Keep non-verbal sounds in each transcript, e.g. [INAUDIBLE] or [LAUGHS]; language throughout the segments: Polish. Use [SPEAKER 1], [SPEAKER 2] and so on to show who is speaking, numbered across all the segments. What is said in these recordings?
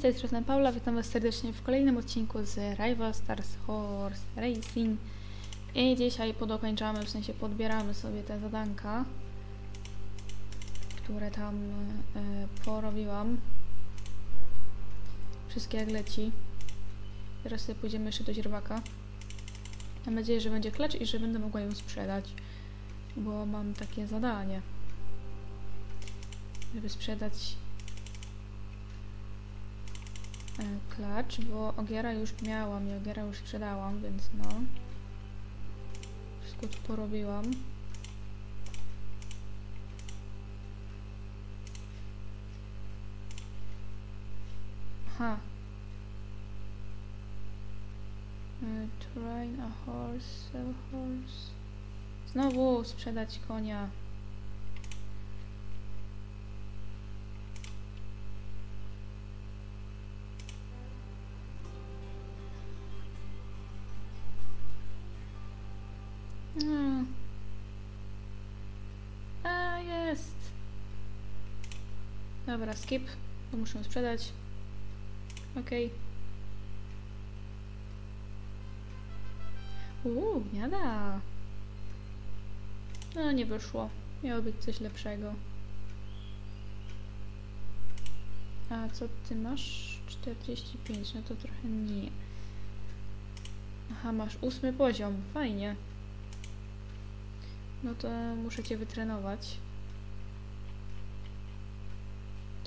[SPEAKER 1] Z tej strony Paula, witam was serdecznie w kolejnym odcinku z Rival Stars Horse Racing i dzisiaj podokończamy, w sensie podbieramy sobie te zadanka, które tam e, porobiłam. Wszystkie jak leci. Teraz sobie pójdziemy jeszcze do źrebaka. Mam nadzieję, że będzie klacz i że będę mogła ją sprzedać, bo mam takie zadanie, żeby sprzedać e, klacz, bo ogiera już miałam i ogiera już sprzedałam, więc no. Wszystko tu porobiłam. Aha. E, Train a horse, sell horse. Znowu sprzedać konia. Dobra, skip. To muszę ją sprzedać. Okej. Uuu, gniada. No, nie wyszło. Miało być coś lepszego. A co ty masz? 45, no to trochę nie. Aha, masz ósmy poziom. Fajnie. No to muszę cię wytrenować.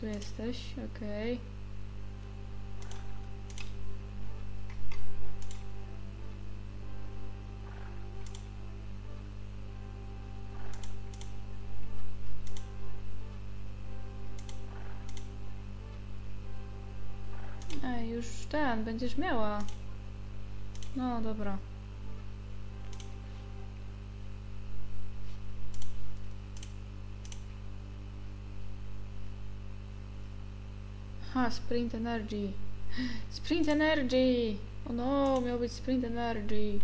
[SPEAKER 1] Tu jesteś, okej. Ej, już ten, będziesz miała. No, dobra. Ha, Sprint Energy. Sprint Energy! O no, miał być Sprint Energy.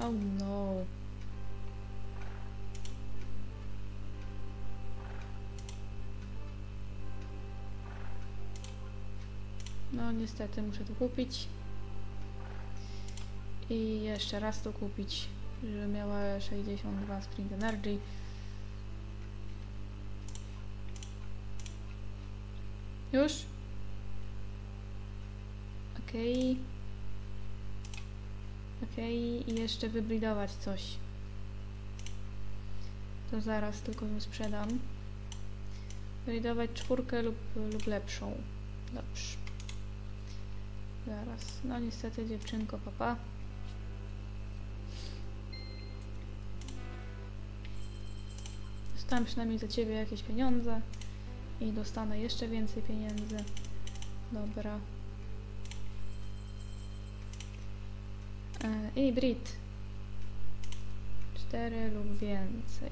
[SPEAKER 1] Oh no. No niestety muszę to kupić. I jeszcze raz to kupić, żeby miała 62 Sprint Energy. Już? Okej. Okej, i jeszcze wybridować coś. To zaraz tylko ją sprzedam. Wybridować czwórkę lub, lub lepszą. Dobrze. Zaraz. No niestety dziewczynko, papa. Dostałem przynajmniej za ciebie jakieś pieniądze. I dostanę jeszcze więcej pieniędzy. Dobra. E, I Brit. Cztery lub więcej.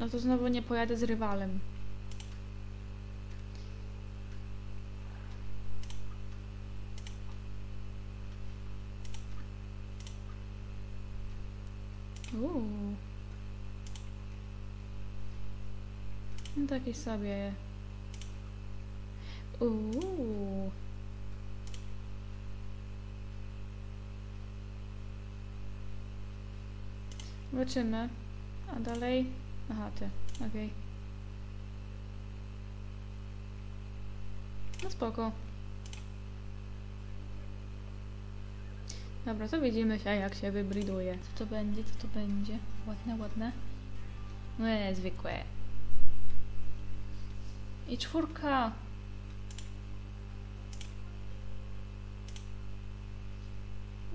[SPEAKER 1] No to znowu nie pojadę z rywalem. Uuu. No taki sobie. Uuu. Zobaczymy. A dalej? Aha, ty. Okej. No spoko. Dobra, to widzimy się, jak się wybriduje. Co to będzie? Co to będzie? Ładne, ładne. Nie, zwykłe. I czwórka.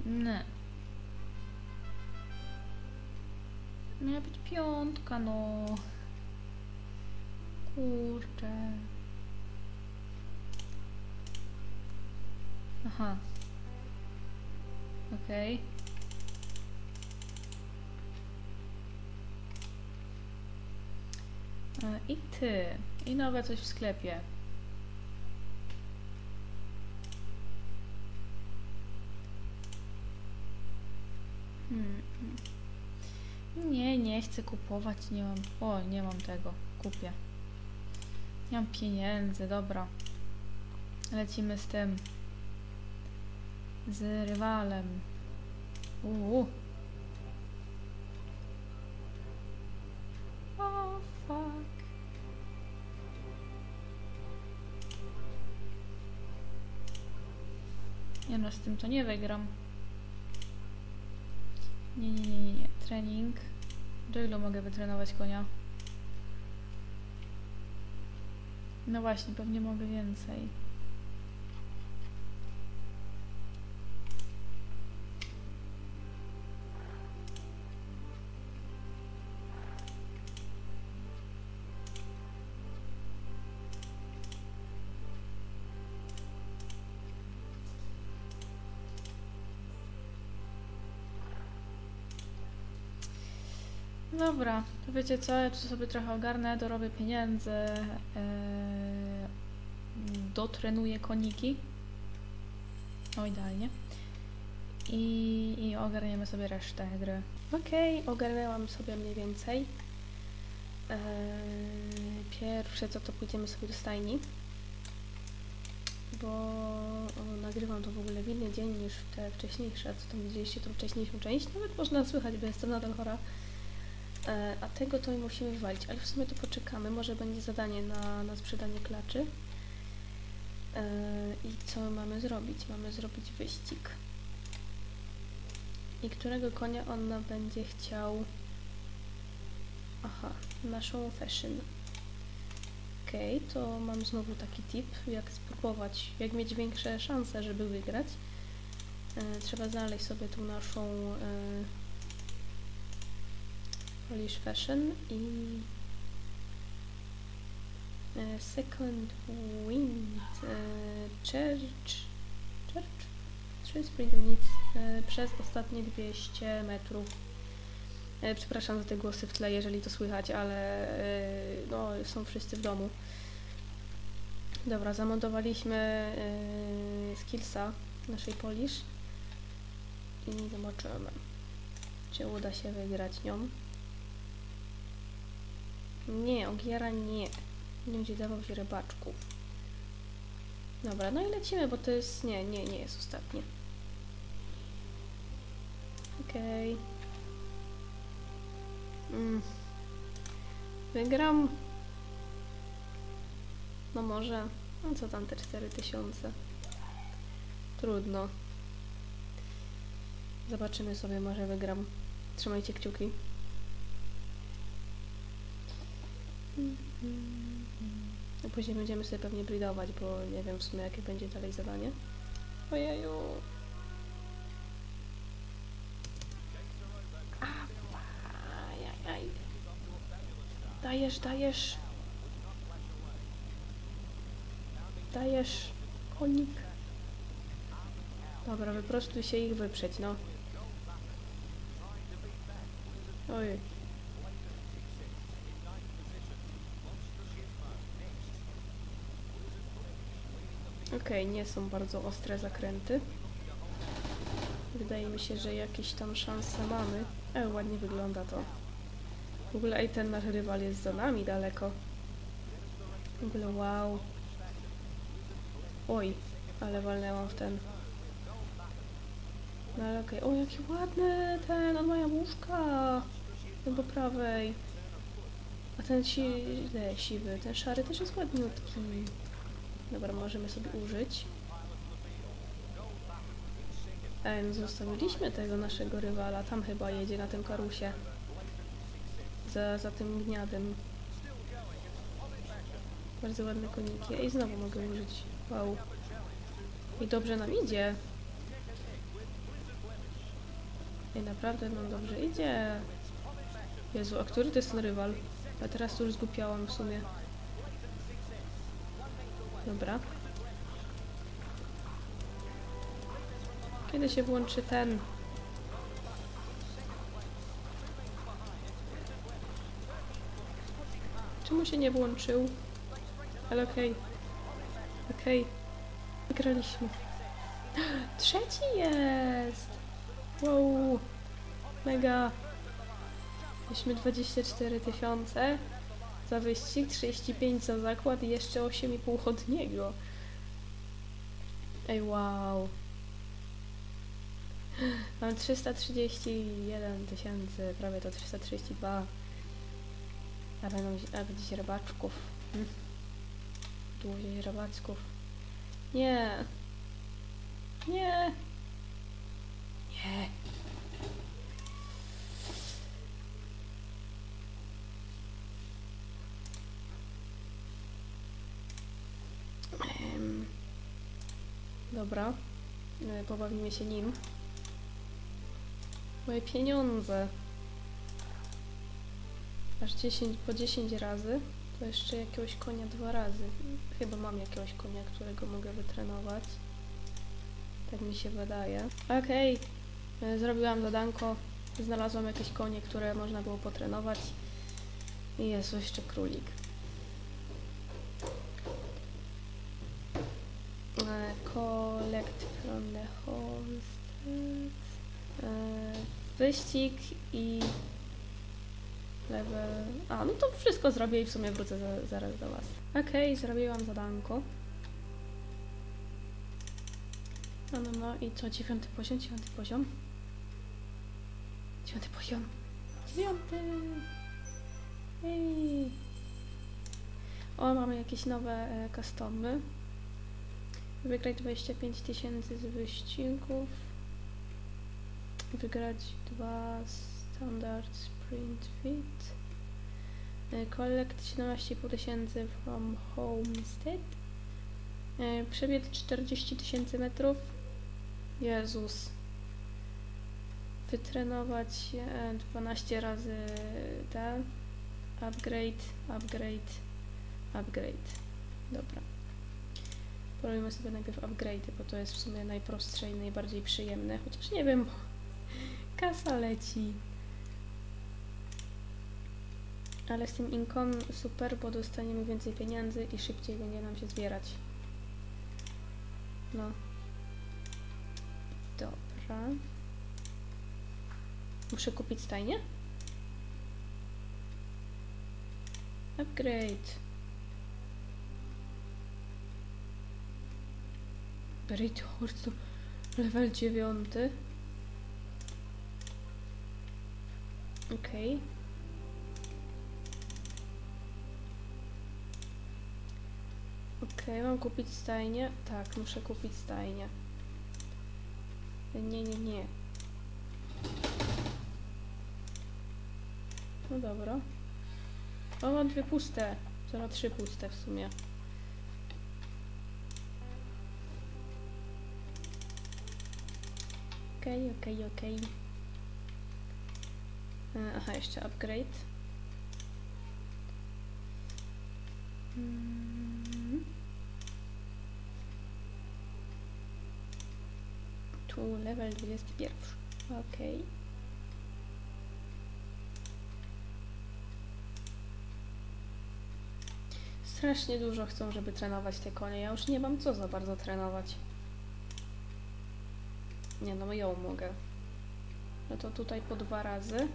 [SPEAKER 1] Nie. Miała być piątka, no. Kurczę. Aha. Okej. E, I ty. I nowe coś w sklepie. Hmm. Nie, nie chcę kupować, nie mam. O, nie mam tego. Kupię. Nie mam pieniędzy, dobra. Lecimy z tym. Z rywalem. Uuu. No, z tym to nie wygram. Nie, nie, nie, nie, nie. Trening. Do ilu mogę wytrenować konia? No właśnie, pewnie mogę więcej. Dobra, wiecie co, ja tu sobie trochę ogarnę, dorobię pieniędzy, yy, dotrenuję koniki. O, idealnie. I, I ogarniemy sobie resztę gry.
[SPEAKER 2] Okej, ogarnęłam sobie mniej więcej. Eee, pierwsze co to pójdziemy sobie do stajni. Bo o, nagrywam to w ogóle w inny dzień niż te wcześniejsze, co tam widzieliście tą wcześniejszą część. Nawet można słychać, bo jestem nadal chora. E, a tego to musimy wywalić, ale w sumie to poczekamy. Może będzie zadanie na, na sprzedanie klaczy. E, I co mamy zrobić? Mamy zrobić wyścig. I którego konia ona będzie chciał? Aha, naszą fashion. Okej, to mam znowu taki tip, jak spróbować, jak mieć większe szanse, żeby wygrać. E, trzeba znaleźć sobie tą naszą Polish Fashion i e, Second Wind e, Church Church? Sprint Units e, przez ostatnie 200 metrów. Przepraszam za te głosy w tle, jeżeli to słychać, ale no, są wszyscy w domu. Dobra, zamontowaliśmy skillsa naszej Polish i zobaczymy, czy uda się wygrać nią. Nie, Ogiera nie. Nie będzie dawał się rybaczków. Dobra, no i lecimy, bo to jest... Nie, nie, nie jest ostatnie. Okej. Mm. Wygram. No może. No co tam te 4000? Trudno. Zobaczymy sobie, może wygram. Trzymajcie kciuki. A później będziemy sobie pewnie bridować, bo nie wiem w sumie jakie będzie dalej zadanie. Ojeju. Dajesz, dajesz. Dajesz. Konik. Dobra, wyprostuj się ich wyprzeć, no. Ojej. Okej, nie są bardzo ostre zakręty. Wydaje mi się, że jakieś tam szanse mamy. E, ładnie wygląda to. W ogóle, ej, ten nasz rywal jest za nami daleko. W ogóle, wow. Oj, ale walnęłam w ten. No ale okej. O, jaki ładny ten, on ma jabłuszka. Ten po prawej. A ten si siwy, ten szary też jest ładniutki. Dobra, możemy sobie użyć. Ej, no zostawiliśmy tego naszego rywala. Tam chyba jedzie na tym karusie. Za, za tym gniadem. Bardzo ładne koniki. Ej, znowu mogę użyć. Wow. I dobrze nam idzie. Ej, naprawdę nam dobrze idzie. Jezu, a który to jest ten rywal? A teraz już zgupiałam w sumie. Dobra. Kiedy się włączy ten? Czemu się nie włączył? Ale okej. Okej. Wygraliśmy. [GASPS] Trzeci jest! Wow! Mega! Mieliśmy 24 tysiące za wyścig, 35 za zakład i jeszcze 8,5 od niego. Ej, wow. Mam 331 tysięcy, prawie to 332. A będą a będzie źrebaczków. Hmm. Dużo źrebaczków. Nie. Nie. Nie. Dobra. E, Pobawimy się nim. Moje pieniądze. Aż 10, po 10 razy. To jeszcze jakiegoś konia dwa razy. Chyba mam jakiegoś konia, którego mogę wytrenować. Tak mi się wydaje. Okej. E, Zrobiłam zadanko. Znalazłam jakieś konie, które można było potrenować. I jest jeszcze królik. Wyścig i level... A, no to wszystko zrobię i w sumie wrócę za, zaraz do Was. Okej, zrobiłam zadanko. No, no, no i co? Dziewiąty poziom? Dziewiąty poziom? Dziewiąty poziom. Dziewiąty! Ej! O, mamy jakieś nowe e, customy. Wygrać 25 tysięcy z wyścigów. Wygrać dwa standard sprint fit. E, Collect 17,5 tysięcy from homestead. E, Przebieg 40 tysięcy metrów. Jezus. Wytrenować e, 12 razy te. Upgrade, upgrade, upgrade. Dobra. Porobimy sobie najpierw upgrade, bo to jest w sumie najprostsze i najbardziej przyjemne. Chociaż nie wiem, kasa leci. Ale z tym inkom super, bo dostaniemy więcej pieniędzy i szybciej będzie nam się zbierać. No. Dobra. Muszę kupić stajnię? Upgrade. Great Horse level 9. Okej. Okej, mam kupić stajnię? Tak, muszę kupić stajnię. Nie, nie, nie. No dobra. O, mam dwie puste. Na trzy puste w sumie. Okej, okej, okej. E, Aha, jeszcze upgrade. Mm. Tu level 21. Okej. Strasznie dużo chcą, żeby trenować te konie. Ja już nie mam co za bardzo trenować. Nie no, ją mogę. No to tutaj po dwa razy.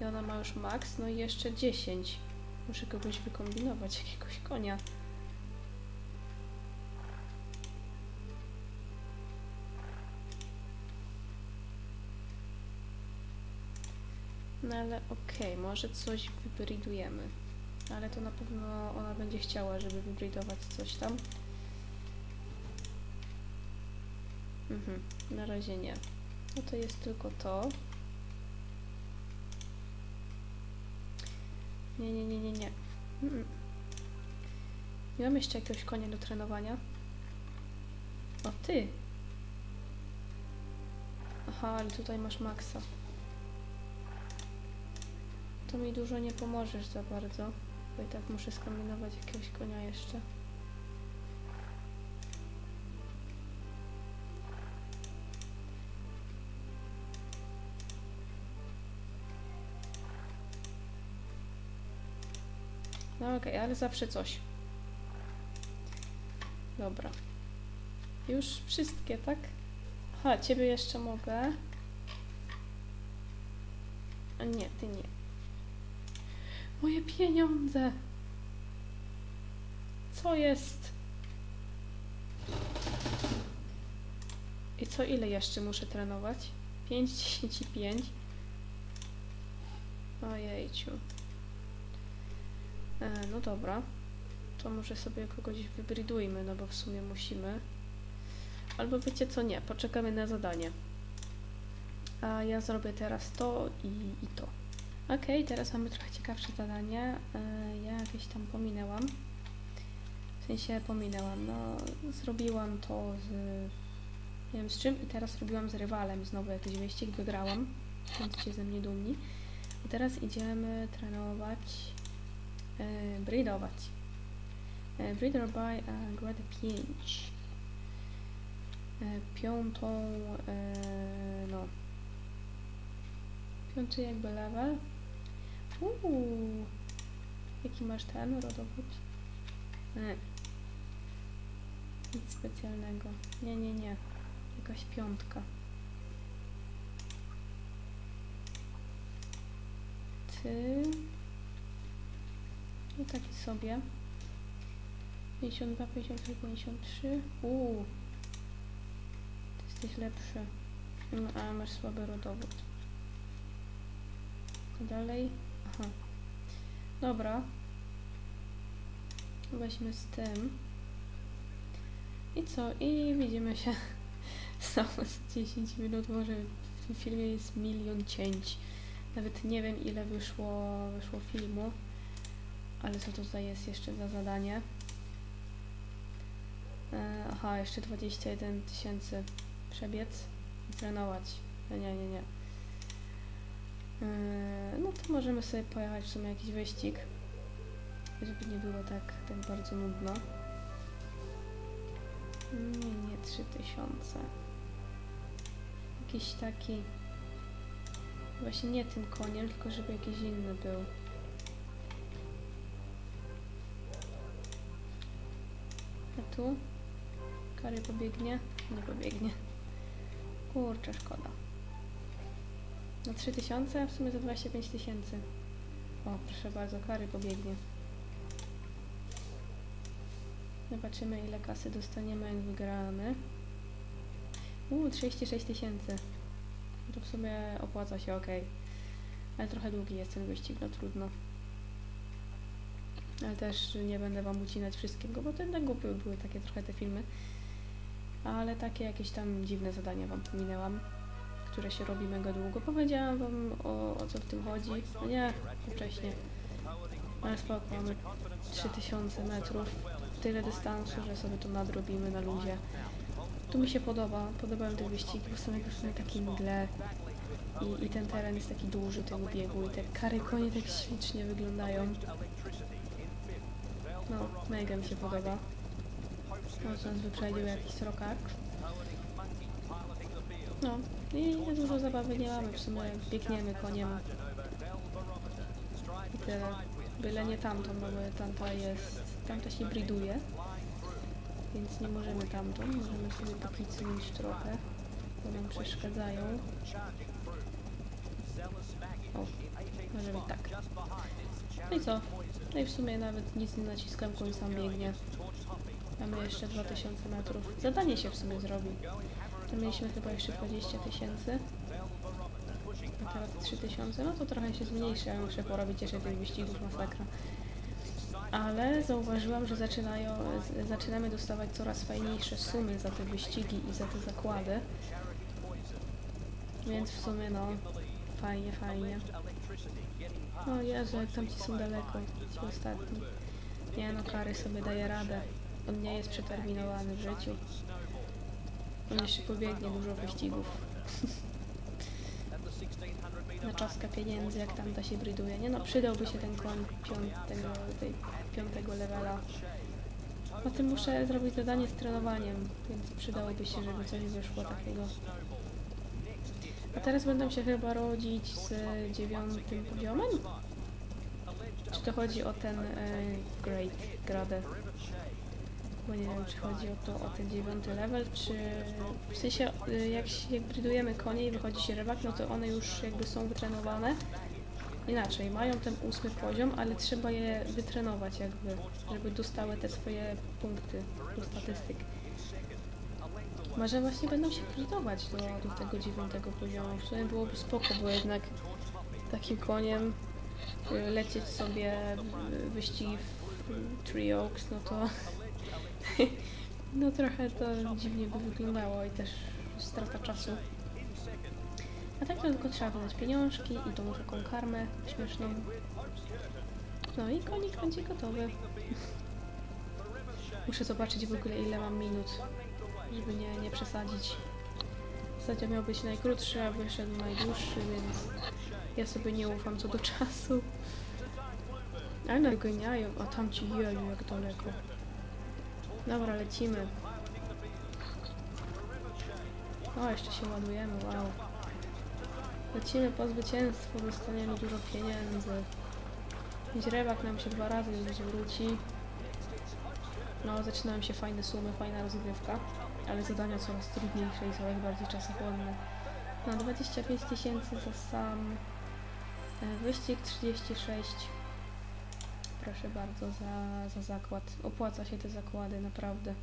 [SPEAKER 2] I ona ma już max, no i jeszcze 10. Muszę kogoś wykombinować, jakiegoś konia. No ale okej, może coś wybridujemy. Ale to na pewno ona będzie chciała, żeby wybridować coś tam. Mhm, na razie nie. No to jest tylko to. Nie, nie, nie, nie, nie. Nie mam jeszcze jakiegoś konia do trenowania. O, ty! Aha, ale tutaj masz maksa. To mi dużo nie pomożesz za bardzo, bo i tak muszę skombinować jakiegoś konia jeszcze. Okej, ale zawsze coś. Dobra. Już wszystkie, tak? Aha, ciebie jeszcze mogę. A nie, ty nie. Moje pieniądze! Co jest? I co ile jeszcze muszę trenować? 5, 10 i 5. Ojejciu. E, no dobra. To może sobie kogoś wybridujmy, no bo w sumie musimy. Albo wiecie co, nie, poczekamy na zadanie. A ja zrobię teraz to i, i to. Okej, teraz mamy trochę ciekawsze zadanie. E, ja jakieś tam pominęłam. W sensie pominęłam, no zrobiłam to z nie wiem z czym i teraz robiłam z rywalem znowu jakiś wyścig, wygrałam. Bądźcie ze mnie dumni. I teraz idziemy trenować, e, breedować. E, e, gradę 5. E, piątą, no, piąty jakby level. Uuu, jaki masz ten rodowód? Nie. Nic specjalnego. Nie, nie, nie. Jakaś piątka. Ty. No taki sobie. 52, 53, 53. Uuu. Ty jesteś lepszy. No, a masz słaby rodowód. Dalej. Aha. Dobra. Weźmy z tym. I co? I widzimy się [LAUGHS] znowu z 10 minut. Może w tym filmie jest milion cięć. Nawet nie wiem ile wyszło, wyszło filmu. Ale co tutaj jest jeszcze za zadanie? E, aha, jeszcze 21 tysięcy przebiec i trenować. Nie, nie, nie. nie. E, no to możemy sobie pojechać w sumie jakiś wyścig, żeby nie było tak, tak bardzo nudno. Nie, nie 3000. Jakiś taki. Właśnie nie tym koniem, tylko żeby jakiś inny był. Tu? Kary pobiegnie? Nie pobiegnie. Kurczę, szkoda. Na 3000, a w sumie za 25 tysięcy. O, proszę bardzo, kary pobiegnie. Zobaczymy ile kasy dostaniemy jak wygramy. Uuu, 36 tysięcy. To w sumie opłaca się, ok. Ale trochę długi jest ten wyścig, no trudno. Ale też nie będę wam ucinać wszystkiego, bo jednak głupie były takie trochę te filmy. Ale takie jakieś tam dziwne zadania wam pominęłam, które się robi mega długo. Powiedziałam wam o, o co w tym chodzi. No nie, wcześniej. Ale spoko, mamy 3000 metrów. Tyle dystansu, że sobie to nadrobimy na luzie. Tu mi się podoba, podobają te wyścigi, bo są jakoś na takiej mgle. I, I ten teren jest taki duży tego biegu i te kary konie tak ślicznie wyglądają. No, mega mi się podoba. Może nas wyprzedził jakiś srokak. No, i dużo zabawy nie mamy, w sumie biegniemy koniem. I tyle. Byle nie tamtą, no bo tamta jest, tamta się briduje. Więc nie możemy tamtą, możemy sobie pokicynić trochę, bo nam przeszkadzają. O, może być tak. No i co? No i w sumie nawet nic nie naciskam, koń sam biegnie. Mamy jeszcze 2000 metrów. Zadanie się w sumie zrobi. To mieliśmy chyba jeszcze 20 tysięcy. A teraz 3000. No to trochę się zmniejszy, ja muszę porobić jeszcze tych wyścigów masakra. Ale zauważyłam, że zaczynają, zaczynamy dostawać coraz fajniejsze sumy za te wyścigi i za te zakłady. Więc w sumie no, fajnie, fajnie. O Jezu, jak tam ci są daleko, ci ostatni. Nie no, Kary sobie daje radę. On nie jest przeterminowany w życiu. On jeszcze pobiegnie dużo wyścigów. [LAUGHS] Na czaskę pieniędzy, jak tamta się briduje. Nie no, przydałby się ten koń piątego, tej, piątego levela. Muszę zrobić zadanie z trenowaniem, więc przydałoby się, żeby coś wyszło takiego. A teraz będę się chyba rodzić z dziewiątym poziomem? Czy to chodzi o ten e, Great Gradę? Bo nie wiem, czy chodzi o to, o ten dziewiąty level, czy... W sensie, y, jak, się- jak bridujemy konie i wychodzi się rybak, no to one już jakby są wytrenowane, inaczej, mają ten ósmy poziom, ale trzeba je wytrenować jakby, żeby dostały te swoje punkty do statystyk. Może właśnie będą się przydawać do, do tego dziewiątego poziomu. W sumie byłoby spoko, bo jednak takim koniem y, lecieć sobie w wyścigi w Three Oaks, no to [LAUGHS] no trochę to dziwnie by wyglądało i też strata czasu. A tak to tylko trzeba wydać pieniążki i tą taką karmę śmieszną. No i konik będzie gotowy. [LAUGHS] Muszę zobaczyć w ogóle ile mam minut, żeby nie, nie przesadzić. Ostatnio miał być najkrótszy, a wyszedł najdłuższy, więc ja sobie nie ufam co do czasu. Ale nagoniają, a tam ci jeju jak daleko. Dobra, lecimy. O, jeszcze się ładujemy, wow. Lecimy po zwycięstwo, dostaniemy dużo pieniędzy. Źrebak nam się dwa razy już zwróci. No, zaczynają się fajne sumy, fajna rozgrywka, ale zadania coraz trudniejsze i coraz bardziej czasochłonne. No, 25 tysięcy za sam e, wyścig, 36. Proszę bardzo za, za zakład. Opłaca się te zakłady, naprawdę.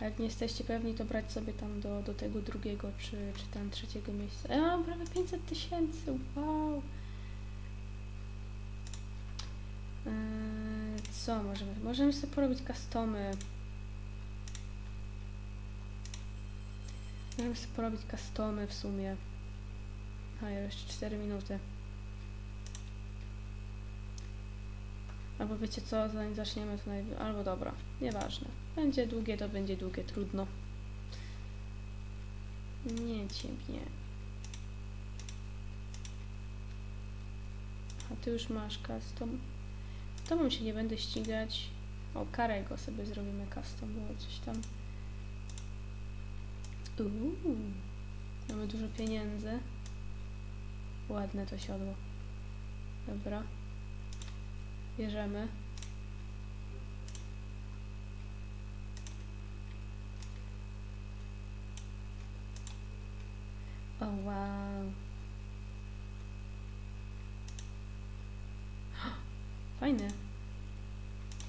[SPEAKER 2] A jak nie jesteście pewni, to brać sobie tam do, do tego drugiego czy, czy tam trzeciego miejsca. Ja mam prawie 500 tysięcy, wow! Eee, co możemy? Możemy sobie porobić customy. Możemy sobie porobić customy w sumie. A jeszcze 4 minuty. Albo wiecie co, zanim zaczniemy to naj... Albo dobra, nieważne. Będzie długie, to będzie długie, trudno. Nie ciebie. A ty już masz custom. Z tobą się nie będę ścigać. O, Karego sobie zrobimy custom, było coś tam. Uuu, mamy dużo pieniędzy. Ładne to siodło. Dobra. Bierzemy. O wow. [GASPS] Fajny.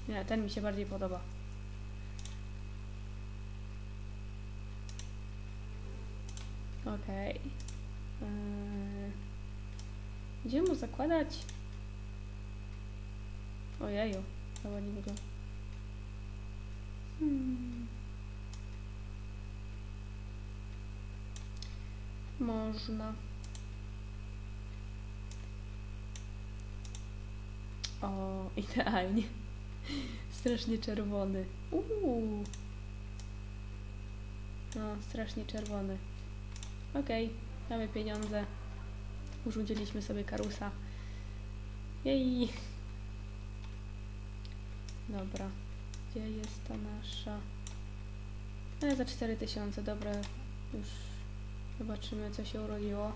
[SPEAKER 2] Nie, ten mi się bardziej podoba. Okej. Eee, Gdzie mu zakładać? Ojeju, to ładnie wygląda. Hmm. Można. O, [LAUGHS] idealnie. Strasznie czerwony. Uuu. No, strasznie czerwony. Okej, mamy pieniądze. Urządziliśmy sobie karusa. Jej. Dobra. Gdzie jest ta nasza? E, za 4000, dobra. Już zobaczymy, co się urodziło.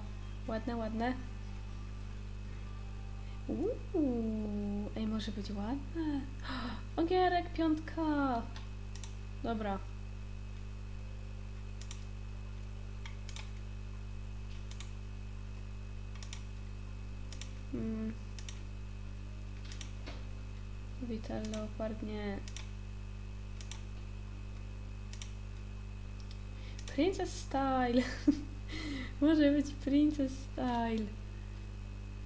[SPEAKER 2] Ładne, ładne. Uuu, ej, może być ładne. [GASPS] Ogierek, piątka. Dobra. Vital Leopard, nie. Princess Style. [LAUGHS] Może być Princess Style.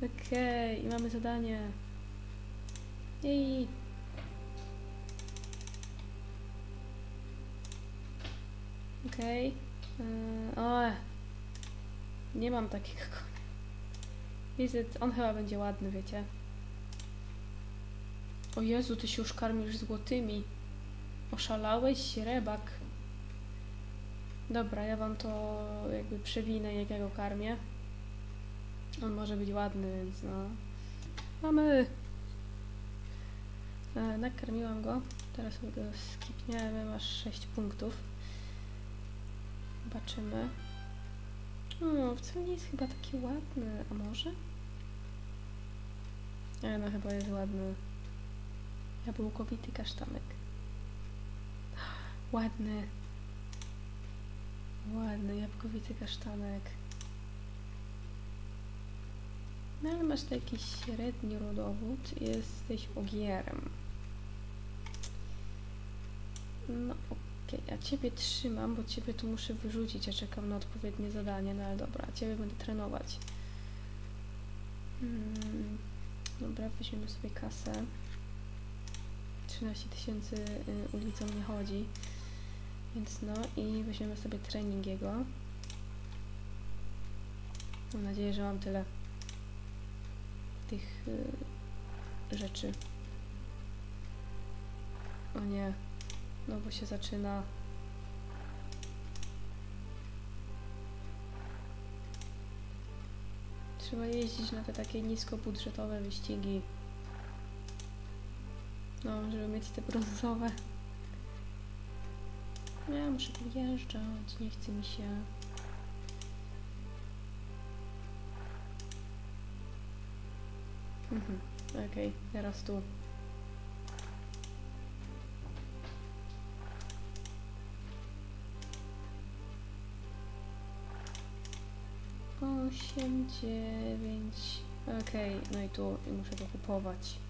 [SPEAKER 2] Okej, i mamy zadanie. Jej. Okej. Yy, o, nie mam takiego. Wizyt, on chyba będzie ładny, wiecie. O Jezu, ty się już karmisz złotymi. Oszalałeś, rybak. Dobra, ja wam to jakby przewinę, jak ja go karmię. On może być ładny, więc no. Mamy! E, nakarmiłam go. Teraz sobie go skipniemy, masz 6 punktów. Zobaczymy. O, wcale nie jest chyba taki ładny, a może? Ale no chyba jest ładny. Jabłkowity kasztanek. Ładny. Ładny, jabłkowity kasztanek. No ale masz tu jakiś średni rodowód jesteś ogierem. No okej, a ciebie trzymam, bo ciebie tu muszę wyrzucić, ja czekam na odpowiednie zadanie, no ale dobra, a ciebie będę trenować. Mm, dobra, weźmiemy sobie kasę. 13 tysięcy y, ulicą nie chodzi. Więc no i weźmiemy sobie trening jego. Mam nadzieję, że mam tyle tych y, rzeczy. O nie, no bo się zaczyna. Trzeba jeździć na te takie niskobudżetowe wyścigi. No, żeby mieć te brązowe. Nie, muszę podjeżdżać, nie chce mi się. Mhm, okej, teraz tu. Osiem, dziewięć. Okej, no i tu i muszę to kupować.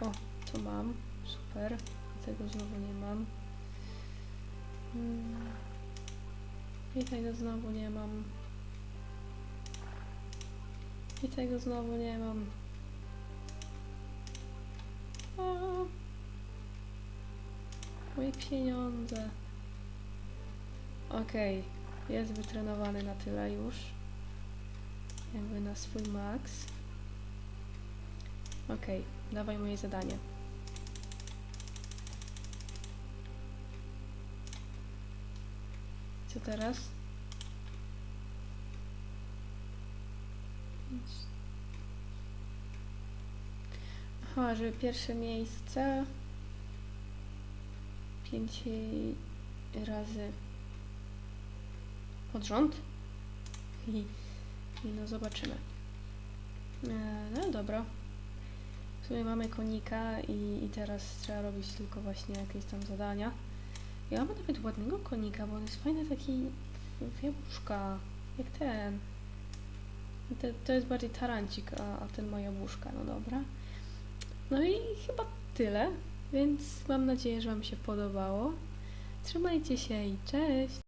[SPEAKER 2] O, to mam. Super. Tego znowu nie mam. Mm. I tego znowu nie mam. I tego znowu nie mam. O, moje pieniądze. Okej, jest wytrenowany na tyle już. Jakby na swój maks. Okej, dawaj moje zadanie. Co teraz? Aha, że pierwsze miejsce pięć razy pod rząd. [LAUGHS] I no zobaczymy. E, no dobra. Sumie mamy konika i, i teraz trzeba robić tylko właśnie jakieś tam zadania. Ja mam nawet ładnego konika, bo on jest fajny taki jabłuszka, jak ten. Te, to jest bardziej tarancik, a, a ten ma jabłuszka, no dobra. No i chyba tyle, więc mam nadzieję, że Wam się podobało. Trzymajcie się i cześć!